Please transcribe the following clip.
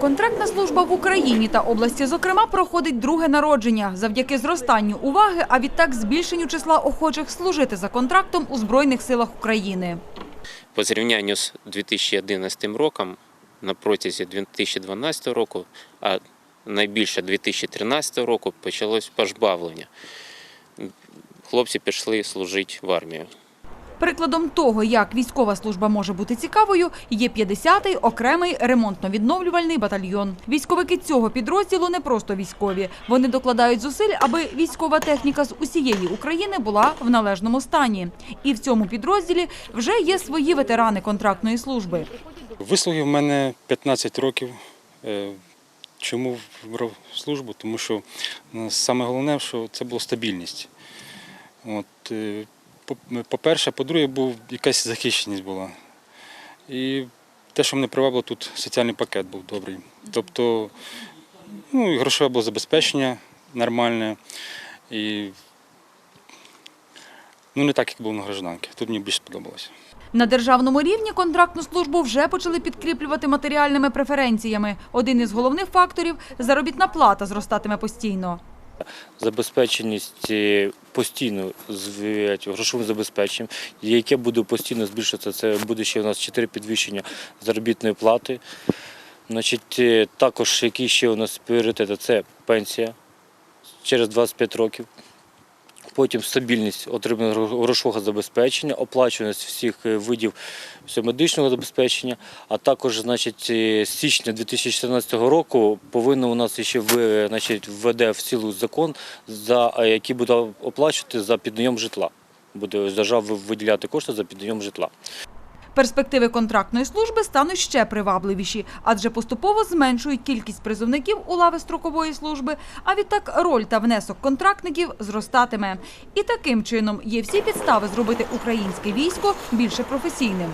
Контрактна служба в Україні та області, зокрема, проходить друге народження завдяки зростанню уваги, а відтак збільшенню числа охочих служити за контрактом у Збройних силах України. По зрівнянню з 2011 роком на протязі 2012 року, а найбільше 2013 року почалось пожбавлення. Хлопці пішли служити в армію. Прикладом того, як військова служба може бути цікавою, є 50-й окремий ремонтно-відновлювальний батальйон. Військовики цього підрозділу не просто військові. Вони докладають зусиль, аби військова техніка з усієї України була в належному стані. І в цьому підрозділі вже є свої ветерани контрактної служби. Вислуги в мене 15 років. Е, Чому вибрав службу? Тому що е, саме головне, що це була стабільність. От, е, по-перше, по-друге, був якась захищеність була. І те, що мене привабило, тут соціальний пакет був добрий. Тобто, ну, і грошове було забезпечення нормальне. І ну, не так, як було на гражданки. Тут мені більше сподобалося. На державному рівні контрактну службу вже почали підкріплювати матеріальними преференціями. Один із головних факторів – заробітна плата зростатиме постійно. Забезпеченість е, постійно грошовим забезпеченням, яке буде постійно збільшуватися. Це буде ще у нас 4 підвищення заробітної плати. Значить, е, також які ще у нас пріоритети це пенсія через 25 років. Потім стабільність отримання грошового забезпечення, оплачуваність всіх е, видів медичного забезпечення, а також значить, е, з січня 2014 року повинно у нас ще в- значить, введе в цілу закон, за, е, який буде оплачувати за піднайом житла. Буде держава виділяти кошти за піднайом житла. Перспективи контрактної служби стануть ще привабливіші, адже поступово зменшують кількість призовників у лави строкової служби, а відтак роль та внесок контрактників зростатиме. І таким чином є всі підстави зробити українське військо більше професійним.